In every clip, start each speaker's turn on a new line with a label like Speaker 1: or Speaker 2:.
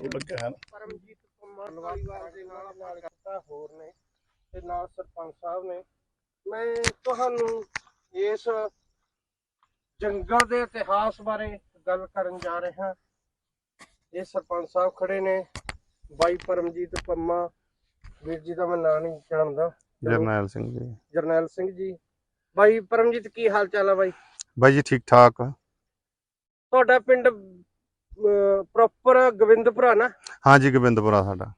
Speaker 1: ਉਹ ਲੱਗਾ ਹੈ ਨਾ
Speaker 2: ਪਰਮਜੀਤ ਕੁਮਾਰ ਧਾਲੀਵਾਲ ਦੇ ਨਾਲ ਨਾਲ ਕਰਤਾ ਹੋਰ ਨੇ ਤੇ ਨਾਲ ਸਰਪੰਚ ਸਾਹਿਬ ਨੇ। ਮੈਂ ਤੁਹਾਨੂੰ ਇਸ ਜੰਗਲ ਦੇ ਇਤਿਹਾਸ ਬਾਰੇ ਗੱਲ ਕਰਨ ਜਾ ਰਿਹਾ। ਇਹ ਸਰਪੰਚ ਸਾਹਿਬ ਖੜੇ ਨੇ। ਬਾਈ ਪਰਮਜੀਤ ਪੰਮਾ। ਵੀਰ ਜੀ ਦਾ ਮੈਂ ਨਾਂ ਨਹੀਂ ਜਾਣਦਾ।
Speaker 3: ਜਰਨੈਲ ਸਿੰਘ ਜੀ।
Speaker 2: ਜਰਨੈਲ ਸਿੰਘ ਜੀ। ਬਾਈ ਪਰਮਜੀਤ ਕੀ ਹਾਲ ਚਾਲ ਆ ਬਾਈ?
Speaker 3: ਬਾਈ ਜੀ ਠੀਕ ਠਾਕ।
Speaker 2: ਤੁਹਾਡਾ ਪਿੰਡ ਪ੍ਰੋਪਰ ਗੋਬਿੰਦਪੁਰਾ ਨਾ?
Speaker 3: ਹਾਂਜੀ ਗੋਬਿੰਦਪੁਰਾ ਸਾਡਾ।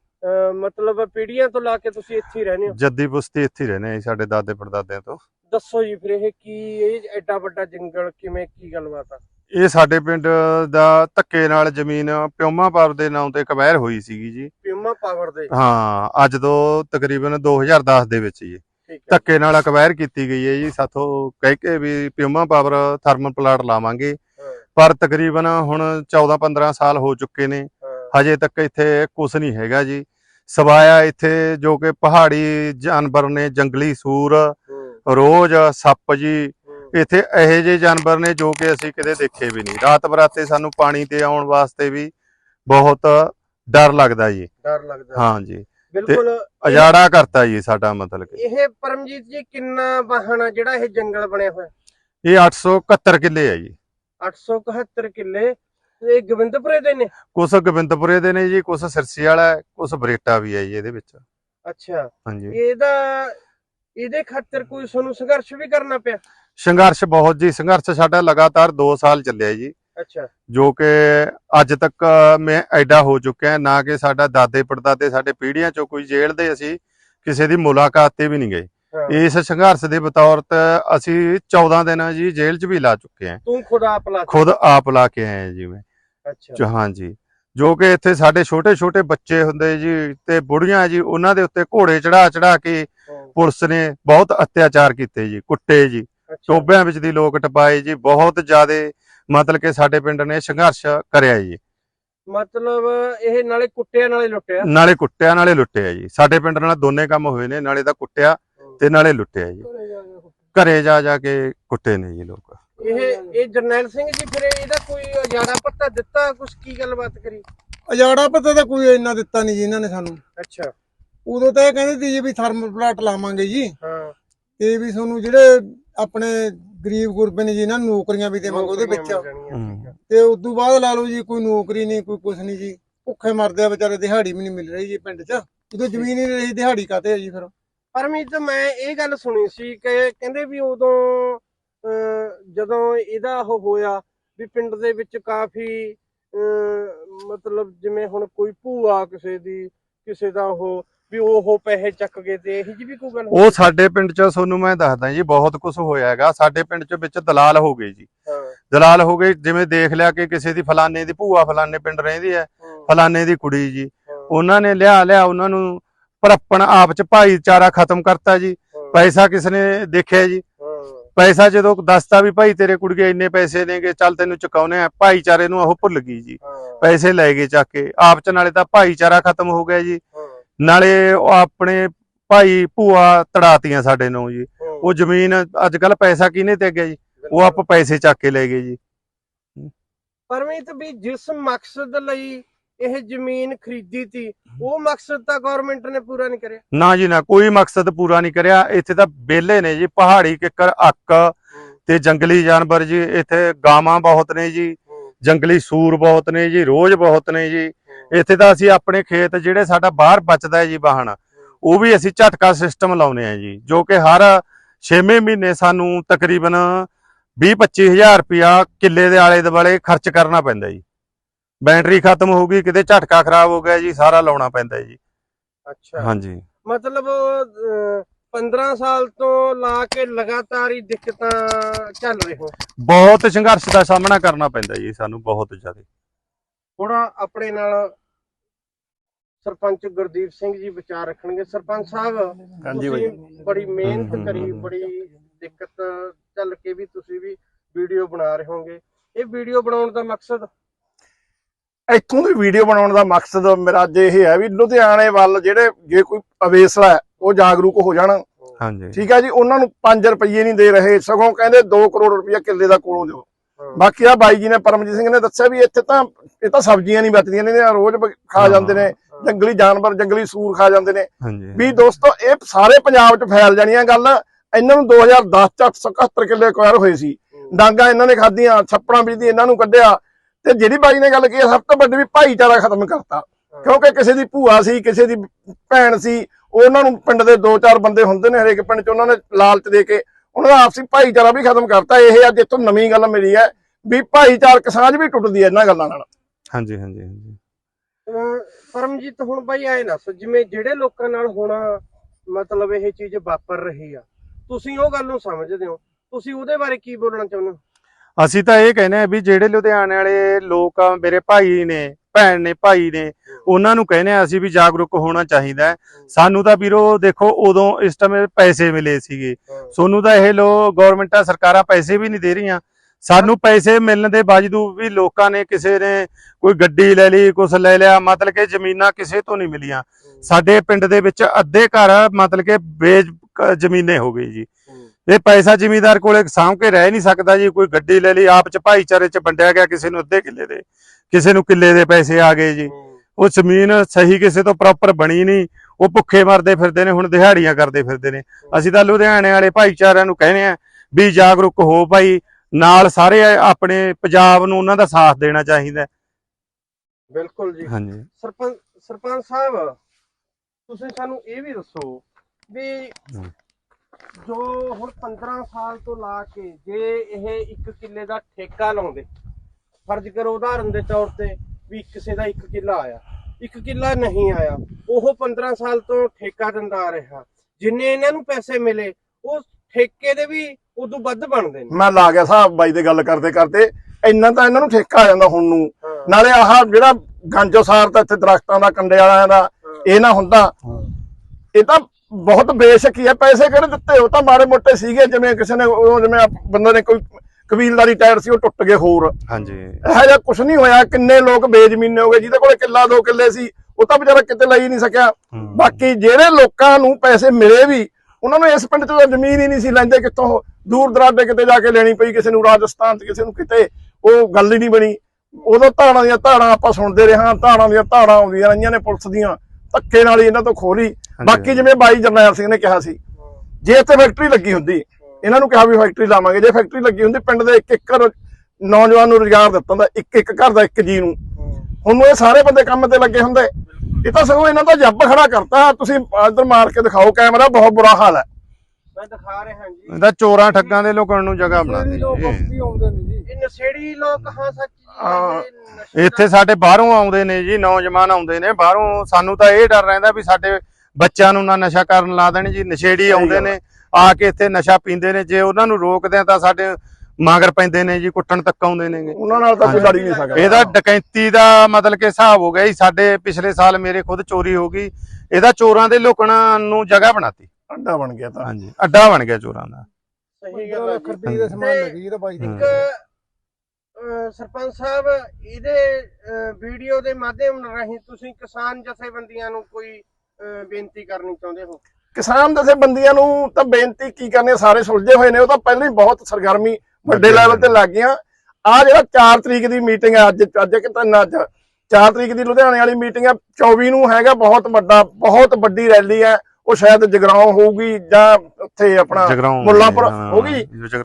Speaker 2: ਮਤਲਬ ਪੀੜ੍ਹੀਆਂ ਤੋਂ ਲਾ ਕੇ ਤੁਸੀਂ ਇੱਥੇ ਹੀ ਰਹਿੰਦੇ ਹੋ?
Speaker 3: ਜੱਦੀ ਬਸਤੀ ਇੱਥੇ ਹੀ ਰਹਿੰਦੇ ਆ ਸਾਡੇ ਦਾਦੇ ਪੜਦਾਦਿਆਂ ਤੋਂ।
Speaker 2: ਦੱਸੋ ਜੀ ਫਿਰ ਇਹ ਕੀ ਇਹ ਐਡਾ ਵੱਡਾ ਜੰਗਲ ਕਿਵੇਂ ਕੀ ਗੱਲਬਾਤ ਆ?
Speaker 3: ਇਹ ਸਾਡੇ ਪਿੰਡ ਦਾ ਧੱਕੇ ਨਾਲ ਜ਼ਮੀਨ ਪਿਉਮਾ ਪਾਵਰ ਦੇ ਨਾਂ ਤੇ ਕਬੈਰ ਹੋਈ ਸੀਗੀ ਜੀ।
Speaker 2: ਪਿਉਮਾ ਪਾਵਰ ਦੇ?
Speaker 3: ਹਾਂ ਅੱਜ ਤੋਂ ਤਕਰੀਬਨ 2010 ਦੇ ਵਿੱਚ ਜੀ। ਧੱਕੇ ਨਾਲ ਅਕਵਾਇਰ ਕੀਤੀ ਗਈ ਹੈ ਜੀ ਸਾਥੋਂ ਕਹਿ ਕੇ ਵੀ ਪਿਉਮਾ ਪਾਵਰ ਥਰਮਲ ਪਲਾਂਟ ਲਾਵਾਂਗੇ। ਪਰ ਤਕਰੀਬਨ ਹੁਣ 14-15 ਸਾਲ ਹੋ ਚੁੱਕੇ ਨੇ। ਹਜੇ ਤੱਕ ਇੱਥੇ ਕੁਝ ਨਹੀਂ ਹੈਗਾ ਜੀ। ਸਵਾਇਆ ਇੱਥੇ ਜੋ ਕਿ ਪਹਾੜੀ ਜਾਨਵਰ ਨੇ ਜੰਗਲੀ ਸੂਰ ਰੋਜ਼ ਸੱਪ ਜੀ। ਇੱਥੇ ਇਹੋ ਜਿਹੇ ਜਾਨਵਰ ਨੇ ਜੋ ਕਿ ਅਸੀਂ ਕਦੇ ਦੇਖੇ ਵੀ ਨਹੀਂ। ਰਾਤ ਬਰਾਤੇ ਸਾਨੂੰ ਪਾਣੀ ਤੇ ਆਉਣ ਵਾਸਤੇ ਵੀ ਬਹੁਤ ਡਰ ਲੱਗਦਾ ਜੀ।
Speaker 2: ਡਰ ਲੱਗਦਾ।
Speaker 3: ਹਾਂ ਜੀ।
Speaker 2: ਬਿਲਕੁਲ।
Speaker 3: ਅਜਾੜਾ ਕਰਤਾ ਜੀ ਸਾਡਾ ਮਤਲਬ ਕਿ।
Speaker 2: ਇਹ ਪਰਮਜੀਤ ਜੀ ਕਿੰਨਾ ਵਾਹਣ ਜਿਹੜਾ ਇਹ ਜੰਗਲ ਬਣਿਆ ਹੋਇਆ?
Speaker 3: ਇਹ 871 ਕਿੱਲੇ ਆ ਜੀ।
Speaker 2: 871 ਕਿੱਲੇ ਇਹ ਗੋਬਿੰਦਪੁਰੇ ਦੇ ਨੇ?
Speaker 3: ਕੁਛ ਗੋਬਿੰਦਪੁਰੇ ਦੇ ਨੇ ਜੀ ਕੁਛ ਸਿਰਸੀ ਵਾਲਾ ਹੈ, ਕੁਛ ਬਰੇਟਾ ਵੀ ਹੈ ਜੀ ਇਹਦੇ ਵਿੱਚ।
Speaker 2: ਅੱਛਾ।
Speaker 3: ਹਾਂਜੀ।
Speaker 2: ਇਹਦਾ ਇਹਦੇ ਖਾਤਰ ਕੋਈ ਤੁਹਾਨੂੰ ਸੰਘਰਸ਼ ਵੀ ਕਰਨਾ ਪਿਆ?
Speaker 3: ਸੰਘਰਸ਼ ਬਹੁਤ ਜੀ ਸੰਘਰਸ਼ ਸਾਡਾ ਲਗਾਤਾਰ 2 ਸਾਲ ਚੱਲਿਆ ਜੀ।
Speaker 2: ਅੱਛਾ।
Speaker 3: ਜੋ ਕਿ ਅੱਜ ਤੱਕ ਮੈਂ ਐਡਾ ਹੋ ਚੁੱਕਿਆ ਨਾ ਕਿ ਸਾਡਾ ਦਾਦੇ ਪੜਦਾਦੇ ਸਾਡੇ ਪੀੜ੍ਹੀਆਂ ਚੋਂ ਕੋਈ ਜੇਲ੍ਹ ਦੇ ਅਸੀਂ ਕਿਸੇ ਦੀ ਮੁਲਾਕਾਤ ਤੇ ਵੀ ਨਹੀਂ ਗਏ। ਇਸ ਸੰਘਰਸ਼ ਦੇ ਬਤੌਰਤ ਅਸੀਂ 14 ਦਿਨ ਜੀ ਜੇਲ੍ਹ 'ਚ ਵੀ ਲਾ ਚੁੱਕੇ ਹਾਂ।
Speaker 2: ਤੂੰ ਖੁਦ ਆਪ ਲਾ
Speaker 3: ਖੁਦ ਆਪ ਲਾ ਕੇ ਆਏ ਹਾਂ ਜੀ ਮੈਂ।
Speaker 2: ਅੱਛਾ।
Speaker 3: ਚ- ਹਾਂਜੀ ਜੋ। ਕਿ ਇੱਥੇ ਸਾਡੇ ਛੋਟੇ ਛੋਟੇ ਬੱਚੇ ਹੁੰਦੇ ਜੀ ਤੇ ਬੁੜੀਆਂ ਜੀ ਉਹਨਾਂ ਦੇ ਉੱਤੇ ਘੋੜੇ ਚੜਾ ਚੜਾ ਕੇ
Speaker 2: ਹਾਂ,
Speaker 3: ਪੁਲਿਸ ਨੇ ਬਹੁਤ ਅਤਿਆਚਾਰ ਕੀਤੇ ਜੀ ਕੁੱਟੇ ਜੀ। ਟੋਬਿਆਂ ਵਿੱਚ ਦੀ ਲੋਕ ਟਪਾਏ ਜੀ ਬਹੁਤ ਜ਼ਿਆਦੇ ਮਤਲਬ ਕਿ ਸਾਡੇ ਪਿੰਡ ਨੇ ਸੰਘਰਸ਼ ਕਰਿਆ ਜੀ।
Speaker 2: ਮਤਲਬ ਇਹ ਨਾਲੇ ਕੁੱਟਿਆ ਨਾਲੇ ਲੁੱਟਿਆ?
Speaker 3: ਨਾਲੇ ਕੁੱਟਿਆ ਨਾਲੇ ਲੁੱਟਿਆ ਜੀ। ਸਾਡੇ ਪਿੰਡ ਨਾਲ ਦੋਨੇ ਕੰਮ ਹੋਏ ਨੇ ਨਾਲੇ ਤਾਂ ਕੁੱਟਿਆ ਤੇ ਨਾਲੇ ਲੁੱਟਿਆ ਜੀ। ਘਰੇ ਜਾ ਜਾ ਕੇ ਕੁੱਟੇ ਨੇ ਜੀ ਲੋਕ।
Speaker 2: ਇਹ ਇਹ ਜਰਨੈਲ ਸਿੰਘ ਜੀ ਫਿਰ ਇਹਦਾ ਕੋਈ ਅਜਾੜਾ ਪੱਤਾ ਦਿੱਤਾ ਕੁਛ ਕੀ ਗੱਲਬਾਤ ਕਰੀ?
Speaker 4: ਅਜਾੜਾ ਪਤਾ ਤਾਂ ਕੋਈ ਇੰਨਾ ਦਿੱਤਾ ਨਹੀਂ ਜੀ ਇਹਨਾਂ ਨੇ ਸਾਨੂੰ।
Speaker 2: ਅੱਛਾ।
Speaker 4: ਉਦੋਂ ਤਾਂ ਇਹ ਕਹਿੰਦੇ ਸੀ ਜੀ ਵੀ ਥਰਮਲ ਪਲਾਟ ਲਾਵਾਂਗੇ ਜੀ।
Speaker 2: ਹਾਂ।
Speaker 4: ਤੇ ਵੀ ਤੁਹਾਨੂੰ ਜਿਹੜੇ ਆਪਣੇ ਗਰੀਬ ਗੁਰਬੇ ਨੇ ਜੀ ਇਹਨਾਂ ਨੂੰ ਨੌਕਰੀਆਂ ਵੀ ਦੇਵਾਂਗੇ ਉਹਦੇ ਵਿੱਚ। ਤੇ ਉਸ ਤੋਂ ਬਾਅਦ ਲਾ ਲਓ ਜੀ ਕੋਈ ਨੌਕਰੀ ਨਹੀਂ ਕੋਈ ਕੁਛ ਨਹੀਂ ਜੀ। ਭੁੱਖੇ ਮਰਦੇ ਆ ਵਿਚਾਰੇ ਦਿਹਾੜੀ ਵੀ ਨਹੀਂ ਮਿਲ ਰਹੀ ਜੀ ਪਿੰਡ 'ਚ। ਉਦੋਂ ਜ਼ਮੀਨ ਹੀ ਨਹੀਂ ਰਹੀ ਦਿਹਾੜੀ ਕਾਤੇ ਆ ਜੀ ਫਿਰ?
Speaker 2: ਪਰਮੀਤ ਮੈਂ ਇਹ ਗੱਲ ਸੁਣੀ ਸੀ ਕਿ ਕਹਿੰਦੇ ਵੀ ਉਦੋਂ ਜਦੋਂ ਇਹਦਾ ਉਹ ਹੋਇਆ ਵੀ ਪਿੰਡ ਦੇ ਵਿੱਚ ਕਾਫੀ ਮਤਲਬ ਜਿਵੇਂ ਹੁਣ ਕੋਈ ਭੂਆ ਕਿਸੇ ਦੀ ਕਿਸੇ ਦਾ ਉਹ ਵੀ ਉਹ ਪੈਸੇ ਚੱਕ ਗਏ ਤੇ ਇਹੀ ਜੀ ਵੀ ਕੋਈ ਗੱਲ
Speaker 3: ਉਹ ਸਾਡੇ ਪਿੰਡ 'ਚ ਤੁਹਾਨੂੰ ਮੈਂ ਦੱਸਦਾ ਜੀ ਬਹੁਤ ਕੁਝ ਹੋਇਆ ਹੈਗਾ। ਸਾਡੇ ਪਿੰਡ 'ਚ ਵਿੱਚ ਦਲਾਲ ਹੋ ਗਏ ਜੀ। ਦਲਾਲ ਹੋ ਗਏ ਜਿਵੇਂ ਦੇਖ ਲਿਆ ਕਿ ਕਿਸੇ ਦੀ ਫਲਾਣੇ ਦੀ ਭੂਆ ਫਲਾਣੇ ਪਿੰਡ ਰਹਿੰਦੀ ਹੈ ਫਲਾਣੇ ਦੀ ਕੁੜੀ ਜੀ। ਉਹਨਾਂ ਨੇ ਲਿਆ ਲਿਆ ਉਹਨਾਂ ਨੂੰ ਪਰਪਣ ਆਪ 'ਚ ਭਾਈਚਾਰਾ ਖਤਮ ਕਰਤਾ ਜੀ। ਪੈਸਾ ਕਿਸ ਨੇ ਦੇਖਿਆ ਜੀ। ਪੈਸਾ ਜਦੋਂ ਦੱਸਤਾ ਵੀ ਭਾਈ ਤੇਰੇ ਕੁੜੀਏ ਇੰਨੇ ਪੈਸੇ ਨੇਗੇ ਚੱਲ ਤੈਨੂੰ ਚੁਕਾਉਨੇ ਆ ਭਾਈਚਾਰੇ ਨੂੰ ਉਹ ਭੁੱਲ ਗਈ ਜੀ। ਪੈਸੇ ਲੈ ਗਏ ਚੱਕ ਕੇ। ਆਪ 'ਚ ਨਾਲੇ ਤਾਂ ਭਾਈਚਾਰਾ ਖਤਮ ਹੋ ਗਿਆ ਜੀ। ਨਾਲੇ ਆਪਣੇ ਭਾਈ ਭੂਆ ਤੜਾਤੀਆਂ ਸਾਡੇ ਨੂੰ ਜੀ। ਉਹ ਜ਼ਮੀਨ ਅੱਜ ਕੱਲ ਪੈਸਾ ਕਿਹਨੇ ਤੇ ਗਿਆ ਜੀ? ਉਹ ਆਪ ਪੈਸੇ ਚੱਕ ਕੇ ਲੈ ਗਏ ਜੀ।
Speaker 2: ਪਰਮੀਤ ਵੀ ਜਿਸ ਮਕਸਦ ਲਈ ਇਹ ਜ਼ਮੀਨ ਖਰੀਦੀ ਤੀ। ਉਹ ਮਕਸਦ ਤਾਂ ਗਵਰਨਮੈਂਟ ਨੇ ਪੂਰਾ ਨਹੀਂ ਕਰਿਆ।
Speaker 3: ਨਾ ਜੀ ਨਾ ਕੋਈ ਮਕਸਦ ਪੂਰਾ ਨਹੀਂ ਕਰਿਆ। ਇੱਥੇ ਤਾਂ ਬੇਲੇ ਨੇ ਜੀ ਪਹਾੜੀ ਕਿੱਕਰ ਅੱਕ ਤੇ ਜੰਗਲੀ ਜਾਨਵਰ ਜੀ ਇੱਥੇ ਗਾਵਾਂ ਬਹੁਤ ਨੇ ਜੀ ਜੰਗਲੀ ਸੂਰ ਬਹੁਤ ਨੇ ਜੀ ਰੋਜ਼ ਬਹੁਤ ਨੇ ਜੀ। ਇੱਥੇ ਤਾਂ ਅਸੀਂ ਆਪਣੇ ਖੇਤ ਜਿਹੜੇ ਸਾਡਾ ਬਾਹਰ ਬਚਦਾ ਹੈ ਜੀ ਵਾਹਣ ਉਹ ਵੀ ਅਸੀਂ ਝਟਕਾ ਸਿਸਟਮ ਲਾਉਨੇ ਆ ਜੀ ਜੋ ਕਿ ਹਰ 6ਵੇਂ ਮਹੀਨੇ ਸਾਨੂੰ ਤਕਰੀਬਨ 20-25000 ਰੁਪਇਆ ਕਿੱਲੇ ਦੇ ਆਲੇ ਦੁਆਲੇ ਖਰਚ ਕਰਨਾ ਪੈਂਦਾ ਜੀ। ਬੈਟਰੀ ਖਤਮ ਹੋ ਗਈ ਕਿਤੇ ਝਟਕਾ ਖਰਾਬ ਹੋ ਗਿਆ ਜੀ ਸਾਰਾ ਲਾਉਣਾ ਪੈਂਦਾ ਜੀ।
Speaker 2: ਅੱਛਾ।
Speaker 3: ਹਾਂਜੀ।
Speaker 2: ਮਤਲਬ ਅਹ, 15 ਸਾਲ ਤੋਂ ਲਾ ਕੇ ਲਗਾਤਾਰ ਹੀ ਦਿੱਕਤਾਂ ਚੱਲ ਰਹੇ ਹੋ
Speaker 3: ਬਹੁਤ ਸੰਘਰਸ਼ ਦਾ ਸਾਹਮਣਾ ਕਰਨਾ ਪੈਂਦਾ ਜੀ ਸਾਨੂੰ ਬਹੁਤ ਜ਼ਿਆਦਾ।
Speaker 2: ਹੁਣ ਆਪਣੇ ਨਾਲ ਸਰਪੰਚ ਗੁਰਦੀਪ ਸਿੰਘ ਜੀ ਵਿਚਾਰ ਰੱਖਣਗੇ। ਸਰਪੰਚ ਸਾਹਿਬ
Speaker 1: ਹਾਂਜੀ ਬਾਈ।
Speaker 2: ਬੜੀ ਮਿਹਨਤ ਕਰੀ। ਬੜੀ ਦਿੱਕਤ ਚੱਲ ਕੇ ਵੀ ਤੁਸੀਂ ਵੀ ਵੀਡੀਓ ਬਣਾ ਰਹੇ ਹੋਗੇ ਇਹ ਵੀਡੀਓ ਬਣਾਉਣ ਦਾ ਮਕਸਦ
Speaker 1: ਇੱਥੋਂ ਦੀ ਵੀਡੀਓ ਬਣਾਉਣ ਦਾ ਮਕਸਦ ਮੇਰਾ ਅੱਜ ਇਹ ਹੈ ਵੀ ਲੁਧਿਆਣੇ ਵੱਲ ਜਿਹੜੇ ਜੇ ਕੋਈ ਅਵੇਸਲਾ ਹੈ ਉਹ ਜਾਗਰੂਕ ਹੋ ਜਾਣ।
Speaker 3: ਹਾਂਜੀ।
Speaker 1: ਠੀਕ ਹੈ ਜੀ ਉਹਨਾਂ ਨੂੰ 5 ਰੁਪਏ ਨਹੀਂ ਦੇ ਰਹੇ ਸਗੋਂ ਕਹਿੰਦੇ 2 ਕਰੋੜ ਰੁਪਏ ਕਿੱਲੇ ਦਾ ਕੋਲੋਂ ਦਿਓ। ਬਾਕੀ ਆ ਬਾਈ ਜੀ ਨੇ ਪਰਮਜੀਤ ਸਿੰਘ ਨੇ ਦੱਸਿਆ ਵੀ ਇੱਥੇ ਤਾਂ ਇਹ ਤਾਂ ਸਬਜ਼ੀਆਂ ਨਹੀਂ ਬਚਦੀਆਂ ਨੇ ਇਹ ਰੋਜ਼ ਖਾ ਜਾਂਦੇ ਨੇ ਜੰਗਲੀ ਜਾਨਵਰ ਜੰਗਲੀ ਸੂਰ ਖਾ ਜਾਂਦੇ ਨੇ। ਵੀ ਦੋਸਤੋ ਇਹ ਸਾਰੇ ਪੰਜਾਬ 'ਚ ਫੈਲ ਜਾਣੀਆਂ ਗੱਲ ਇਹਨਾਂ ਨੂੰ 2010 ਚ 871 ਕਿੱਲੇ ਅਕਵਾਇਰ ਹੋਏ ਸੀ। ਡਾਂਗਾ ਇਹਨਾਂ ਨੇ ਖਾਧੀਆਂ ਛੱਪੜਾਂ ਵਿੱਚ ਦੀ ਇਹਨਾਂ ਨੂੰ ਕੱਢਿਆ। ਤੇ ਜਿਹੜੀ ਬਾਈ ਨੇ ਗੱਲ ਕੀਤੀ ਸਭ ਤੋਂ ਵੱਡੀ ਵੀ ਭਾਈਚਾਰਾ ਖਤਮ ਕਰਤਾ। ਕਿਉਂਕਿ ਕਿਸੇ ਦੀ ਭੂਆ ਸੀ ਕਿਸੇ ਦੀ ਭੈਣ ਸੀ ਉਹਨਾਂ ਨੂੰ ਪਿੰਡ ਦੇ ਦੋ ਚਾਰ ਬੰਦੇ ਹੁੰਦੇ ਨੇ ਹਰੇਕ ਪਿੰਡ 'ਚ ਉਹਨਾਂ ਨੇ ਲਾਲਚ ਦੇ ਕੇ ਉਹਨਾਂ ਦਾ ਆਪਸੀ ਭਾਈਚਾਰਾ ਵੀ ਖਤਮ ਕਰਤਾ। ਇਹ ਅੱਜ ਇੱਥੋਂ ਨਵੀਂ ਗੱਲ ਮਿਲੀ ਹੈ ਵੀ ਭਾਈਚਾਰਕ ਸਾਂਝ ਵੀ ਟੁੱਟਦੀ ਹੈ ਇਹਨਾਂ ਗੱਲਾਂ ਨਾਲ।
Speaker 3: ਹਾਂਜੀ ਹਾਂਜੀ ਹਾਂਜੀ।
Speaker 2: ਪਰਮਜੀਤ ਹੁਣ ਬਾਈ ਆਏ ਨਾ ਜਿਵੇਂ ਜਿਹੜੇ ਲੋਕਾਂ ਨਾਲ ਹੁਣ ਮਤਲਬ ਇਹ ਚੀਜ਼ ਵਾਪਰ ਰਹੀ ਆ ਤੁਸੀਂ ਉਹ ਗੱਲ ਨੂੰ ਸਮਝਦੇ ਹੋ? ਤੁਸੀਂ ਉਹਦੇ ਬਾਰੇ ਕੀ ਬੋਲਣਾ ਚਾਹੁੰਦੇ ਹੋ?
Speaker 3: ਅਸੀਂ ਤਾਂ ਇਹ ਕਹਿੰਦੇ ਆ ਵੀ ਜਿਹੜੇ ਲੁਧਿਆਣੇ ਵਾਲੇ ਲੋਕ ਆ ਮੇਰੇ ਭਾਈ ਨੇ ਭੈਣ ਨੇ ਭਾਈ ਨੇ ਉਹਨਾਂ ਨੂੰ ਕਹਿੰਦੇ ਆ ਅਸੀਂ ਵੀ ਜਾਗਰੂਕ ਹੋਣਾ ਚਾਹੀਦਾ। ਸਾਨੂੰ ਤਾਂ ਵੀਰੋ ਦੇਖੋ ਉਦੋਂ ਇਸ ਟਾਈਮ ਪੈਸੇ ਮਿਲੇ ਸੀਗੇ। ਸੋਨੂੰ ਤਾਂ ਇਹ ਲੋ ਗਵਰਨਮੈਂਟਾਂ ਸਰਕਾਰਾਂ ਪੈਸੇ ਵੀ ਨਹੀਂ ਦੇ ਰਹੀਆਂ। ਸਾਨੂੰ ਪੈਸੇ ਮਿਲਣ ਦੇ ਬਾਵਜੂਦ ਵੀ ਲੋਕਾਂ ਨੇ ਕਿਸੇ ਨੇ ਕੋਈ ਗੱਡੀ ਲੈ ਲਈ ਕੁਛ ਲੈ ਲਿਆ ਮਤਲਬ ਕਿ ਜ਼ਮੀਨਾਂ ਕਿਸੇ ਤੋਂ ਨਹੀਂ ਮਿਲੀਆਂ। ਸਾਡੇ ਪਿੰਡ ਦੇ ਵਿੱਚ ਅੱਧੇ ਘਰ ਮਤਲਬ ਕਿ ਬੇਜ ਜ਼ਮੀਨੇ ਹੋ ਗਈ ਜੀ। ਇਹ ਪੈਸਾ ਜ਼ਿਮੀਂਦਾਰ ਕੋਲੇ ਸਾਂਭ ਕੇ ਰਹਿ ਨਹੀਂ ਸਕਦਾ ਜੀ ਕੋਈ ਗੱਡੀ ਲੈ ਲਈ ਆਪ ਚ ਭਾਈਚਾਰੇ ਚ ਵੰਡਿਆ ਗਿਆ ਕਿਸੇ ਨੂੰ ਅੱਧੇ ਕਿੱਲੇ ਦੇ ਕਿਸੇ ਨੂੰ ਕਿੱਲੇ ਦੇ ਪੈਸੇ ਆ ਗਏ ਜੀ। ਉਹ ਜ਼ਮੀਨ ਸਹੀ ਕਿਸੇ ਤੋਂ ਪ੍ਰੋਪਰ ਬਣੀ ਨਹੀਂ ਉਹ ਭੁੱਖੇ ਮਰਦੇ ਫਿਰਦੇ ਨੇ ਹੁਣ ਦਿਹਾੜੀਆਂ ਕਰਦੇ ਫਿਰਦੇ ਨੇ। ਅਸੀਂ ਤਾਂ ਲੁਧਿਆਣੇ ਵਾਲੇ ਭਾਈਚਾਰਿਆਂ ਨੂੰ ਕਹਿੰਦੇ ਆ ਵੀ ਜਾਗਰੂਕ ਹੋ ਭਾਈ ਨਾਲ ਸਾਰੇ ਆਪਣੇ ਪੰਜਾਬ ਨੂੰ ਉਹਨਾਂ ਦਾ ਸਾਥ ਦੇਣਾ ਚਾਹੀਦਾ।
Speaker 2: ਬਿਲਕੁਲ ਜੀ।
Speaker 3: ਹਾਂਜੀ।
Speaker 2: ਸਰਪੰਚ ਸਰਪੰਚ ਸਾਹਿਬ ਤੁਸੀਂ ਸਾਨੂੰ ਇਹ ਵੀ ਦੱਸੋ ਵੀ। ਜੋ ਹੁਣ 15 ਸਾਲ ਤੋਂ ਲਾ ਕੇ ਜੇ ਇਹ ਇੱਕ ਕਿੱਲੇ ਦਾ ਠੇਕਾ ਲਾਉਂਦੇ ਫਰਜ਼ ਕਰੋ ਉਦਾਹਰਨ ਦੇ ਤੌਰ ਤੇ ਵੀ ਕਿਸੇ ਦਾ ਇੱਕ ਕਿੱਲਾ ਆਇਆ। ਇੱਕ ਕਿੱਲਾ ਨਹੀਂ ਆਇਆ ਉਹ 15 ਸਾਲ ਤੋਂ ਠੇਕਾ ਦਿੰਦਾ ਆ ਰਿਹਾ। ਜਿੰਨੇ ਇਹਨਾਂ ਨੂੰ ਪੈਸੇ ਮਿਲੇ ਉਹ ਠੇਕੇ ਦੇ ਵੀ ਉਦੋਂ ਵੱਧ ਬਣਦੇ ਨੇ।
Speaker 1: ਮੈਂ ਲਾ ਗਿਆ ਸਾਹਿਬ ਬਾਈ ਦੇ ਗੱਲ ਕਰਦੇ ਕਰਦੇ ਇੰਨਾ ਤਾਂ ਇਹਨਾਂ ਨੂੰ ਠੇਕਾ ਆ ਜਾਂਦਾ ਹੁਣ ਨੂੰ। ਨਾਲੇ ਆਹ ਜਿਹੜਾ ਗੰਜੋ ਸਾਰ ਤਾਂ ਇੱਥੇ ਦਰਖਤਾਂ ਦਾ ਕੰਡੇ ਵਾਲਿਆਂ ਦਾ। ਇਹ ਨਾ ਹੁੰਦਾ। ਇਹ ਤਾਂ ਬਹੁਤ ਬੇਸ਼ੱਕੀ ਹੈ ਪੈਸੇ ਕਿਹੜੇ ਦਿੱਤੇ? ਉਹ ਤਾਂ ਮਾੜੇ ਮੋਟੇ ਸੀਗੇ ਜਿਵੇਂ ਕਿਸੇ ਨੇ ਉਹ ਜਿਵੇਂ ਬੰਦੇ ਨੇ ਕੋਈ ਕਬੀਲਦਾਰੀ ਟਾਇਰ ਸੀ ਉਹ ਟੁੱਟ ਗਏ ਹੋਰ।
Speaker 3: ਹਾਂਜੀ।
Speaker 1: ਇਹੋ ਜਿਹਾ ਕੁਝ ਨਹੀਂ ਹੋਇਆ ਕਿੰਨੇ ਲੋਕ ਬੇਜ਼ਮੀਨੇ ਹੋ ਗਏ ਜਿਹਦੇ ਕੋਲੇ ਕਿੱਲਾ ਦੋ ਕਿੱਲੇ ਸੀ ਉਹ ਤਾਂ ਵਿਚਾਰਾ ਕਿਤੇ ਲਈ ਨਹੀਂ ਸਕਿਆ। ਬਾਕੀ ਜਿਹੜੇ ਲੋਕਾਂ ਨੂੰ ਪੈਸੇ ਮਿਲੇ ਵੀ ਉਹਨਾਂ ਨੂੰ ਇਸ ਪਿੰਡ 'ਚ ਤਾਂ ਜ਼ਮੀਨ ਹੀ ਨਹੀਂ ਸੀ ਲੈਂਦੇ ਕਿੱਥੋਂ ਦੂਰ ਦਰਾਡੇ ਕਿਤੇ ਜਾ ਕੇ ਲੈਣੀ ਪਈ ਕਿਸੇ ਨੂੰ ਰਾਜਸਥਾਨ 'ਚ ਕਿਸੇ ਨੂੰ ਕਿਤੇ ਉਹ ਗੱਲ ਹੀ ਨਹੀਂ ਬਣੀ। ਉਦੋਂ ਧਾੜਾਂ ਦੀਆਂ ਧਾੜਾਂ ਆਪਾਂ ਸੁਣਦੇ ਰਹੇ ਹਾਂ ਧਾੜਾਂ ਦੀਆਂ ਧਾੜਾਂ ਆਉਂਦੀਆਂ ਰਹੀਆਂ ਨੇ ਪੁਲਿਸ ਦੀਆਂ ਧੱਕੇ ਨਾਲ ਹੀ ਇਹਨਾਂ ਤੋਂ ਖੋਲੀ ਬਾਕੀ ਜਿਵੇਂ ਬਾਈ ਜਰਨੈਲ ਸਿੰਘ ਨੇ ਕਿਹਾ ਸੀ ਜੇ ਇੱਥੇ ਫੈਕਟਰੀ ਲੱਗੀ ਹੁੰਦੀ ਇਹਨਾਂ ਨੂੰ ਕਿਹਾ ਵੀ ਫੈਕਟਰੀ ਲਾਵਾਂਗੇ। ਜੇ ਫੈਕਟਰੀ ਲੱਗੀ ਹੁੰਦੀ ਪਿੰਡ ਦੇ ਇੱਕ ਇੱਕ ਨੌਜਵਾਨ ਨੂੰ ਰੁਜ਼ਗਾਰ ਦਿੱਤਾ ਹੁੰਦਾ ਇੱਕ ਇੱਕ ਘਰ ਦਾ ਇੱਕ ਜੀ ਨੂੰ। ਹੁਣ ਇਹ ਸਾਰੇ ਬੰਦੇ ਕੰਮ ਤੇ ਲੱਗੇ ਹੁੰਦੇ। ਇਹ ਤਾਂ ਸਗੋਂ ਇਹਨਾਂ ਦਾ ਜੱਬ ਖੜਾ ਕਰਤਾ। ਤੁਸੀਂ ਇੱਧਰ ਮਾਰ ਕੇ ਦਿਖਾਓ ਕੈਮਰਾ ਬਹੁਤ ਬੁਰਾ ਹਾਲ ਹੈ।
Speaker 2: ਮੈਂ ਦਿਖਾ ਰਿਹਾ ਜੀ।
Speaker 3: ਇਹਦਾ ਚੋਰਾਂ ਠੱਗਾਂ ਦੇ ਲੋਕਾਂ ਨੂੰ ਜਗ੍ਹਾ ਬਣਾਉਂਦੇ
Speaker 4: ਲੋਕ
Speaker 3: ਜੀ
Speaker 4: ਵੀ ਆਉਂਦੇ ਨੇ ਜੀ।
Speaker 2: ਇਹ ਨਸ਼ੇੜੀ ਲੋਕ ਹਾਂ ਸੱਚ
Speaker 3: ਇੱਥੇ ਸਾਡੇ ਬਾਹਰੋਂ ਆਉਂਦੇ ਨੇ ਜੀ ਨੌਜਵਾਨ ਆਉਂਦੇ ਨੇ। ਬਾਹਰੋਂ ਸਾਨੂੰ ਤਾਂ ਇਹ ਡਰ ਰਹਿੰਦਾ ਵੀ ਸਾਡੇ ਬੱਚਿਆਂ ਨੂੰ ਨਾ ਨਸ਼ਾ ਕਰਨ ਲਾ ਦੇਣ ਜੀ ਨਸ਼ੇੜੀ ਆਉਂਦੇ ਨੇ ਆ। ਕੇ ਇੱਥੇ ਨਸ਼ਾ ਪੀਂਦੇ ਨੇ ਜੇ ਉਹਨਾਂ ਨੂੰ ਰੋਕਦੇ ਆ ਤਾਂ ਸਾਡੇ ਮਗਰ ਪੈਂਦੇ ਨੇ ਜੀ ਕੁੱਟਣ ਤੱਕ ਆਉਂਦੇ ਨੇਗੇ।
Speaker 1: ਉਹਨਾਂ ਨਾਲ ਤਾਂ ਕੋਈ ਲੜ ਨਹੀਂ ਸਕਦਾ।
Speaker 3: ਇਹਦਾ ਡਕੈਤੀ ਦਾ ਮਤਲਬ ਕਿ ਹਿਸਾਬ ਹੋ ਗਿਆ ਜੀ ਸਾਡੇ ਪਿਛਲੇ ਸਾਲ ਮੇਰੇ ਖੁਦ ਚੋਰੀ ਹੋ ਗਈ ਇਹਦਾ ਚੋਰਾਂ ਦੇ ਲੁਕਣ ਨੂੰ ਜਗ੍ਹਾ ਬਣਾਤੀ।
Speaker 1: ਅੱਡਾ ਬਣ ਗਿਆ ਤਾਂ।
Speaker 3: ਹਾਂਜੀ ਅੱਡਾ ਬਣ ਗਿਆ ਚੋਰਾਂ ਦਾ।
Speaker 2: ਸਹੀ ਗੱਲ ਹੈ
Speaker 4: ਲੱਖ
Speaker 2: ਜੀ।
Speaker 4: ਰੁਪਏ ਦਾ ਸਮਾਨ ਲੱਗੀ ਇਹਦਾ ਬਾਈ
Speaker 3: ਹਮ।
Speaker 2: ਇੱਕ ਅਹ, ਸਰਪੰਚ ਸਾਹਿਬ ਇਹਦੇ ਵੀਡੀਓ ਦੇ ਮਾਧਿਅਮ ਰਾਹੀਂ ਤੁਸੀਂ ਕਿਸਾਨ ਜਥੇਬੰਦੀਆਂ ਨੂੰ ਕੋਈ ਬੇਨਤੀ ਕਰਨੀ ਚਾਹੁੰਦੇ ਹੋ?
Speaker 1: ਕਿਸਾਨ ਜਥੇਬੰਦੀਆਂ ਨੂੰ ਤਾਂ ਬੇਨਤੀ ਕੀ ਕਰਨੀ ਸਾਰੇ ਸੁਲਝੇ ਹੋਏ ਨੇ ਉਹ ਤਾਂ ਪਹਿਲਾਂ ਹੀ ਬਹੁਤ ਸਰਗਰਮੀ ਵੱਡੇ
Speaker 3: ਲੱਗੇ
Speaker 1: ਲੈਵਲ ਤੇ ਲੱਗ ਗਈਆਂ। ਆ ਜਿਹੜਾ 4 ਤਰੀਕ ਦੀ ਮੀਟਿੰਗ ਹੈ ਅੱਜ ਅੱਜ ਕਿ ਤਾਂ ਅੱਜ 4 ਤਰੀਕ ਦੀ ਲੁਧਿਆਣੇ ਵਾਲੀ ਮੀਟਿੰਗ ਹੈ 24 ਨੂੰ ਹੈਗਾ ਬਹੁਤ ਵੱਡਾ ਬਹੁਤ ਵੱਡੀ ਰੈਲੀ ਹੈ ਉਹ ਸ਼ਾਇਦ ਜਗਰਾਉਂ ਹੋਊਗੀ ਜਾਂ ਉੱਥੇ ਆਪਣਾ ਮੁੱਲਾਂਪੁਰ
Speaker 3: ਹਾਂ,
Speaker 1: ਹੋਊਗੀ।
Speaker 3: ਜਗਰਾਉਂ